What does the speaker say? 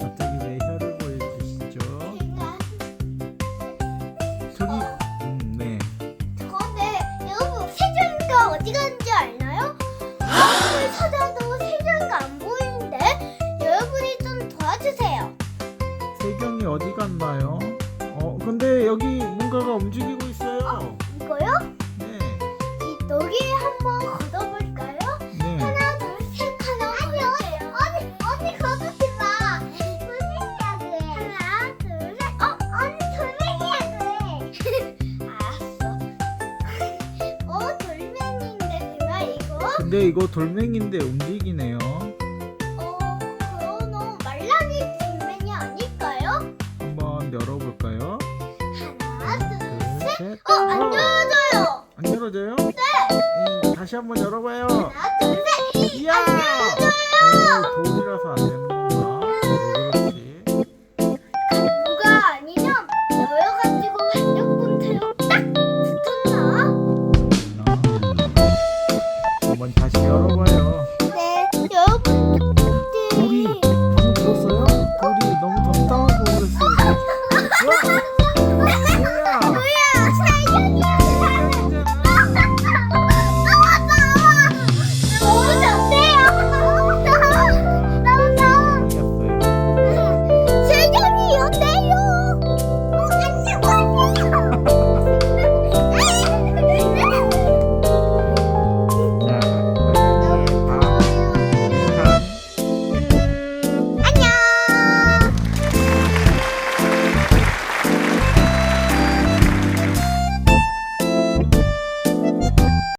갑자기 왜 혀를 보여주시죠? 저기 음, 네. 그런데 여러분 세정이가 어디 갔는지 알나요? 아무리 찾아도 세정이가 안 보이는데 여러분이 좀 도와주세요. 세경이 어디 갔나요? 어 근데 여기 뭔가가 움직이고 있어요. 아, 이거요? 네. 이 여기 한번 근데 이거 돌멩인데 움직이네요. 어, 그거는 말랑이 돌멩이 아닐까요? 한번 열어볼까요? 하나, 둘, 둘, 셋. 어, 안 열어져요. 안 열어져요? 네. 음, 다시 한번 열어봐요. 하나, 둘, 셋.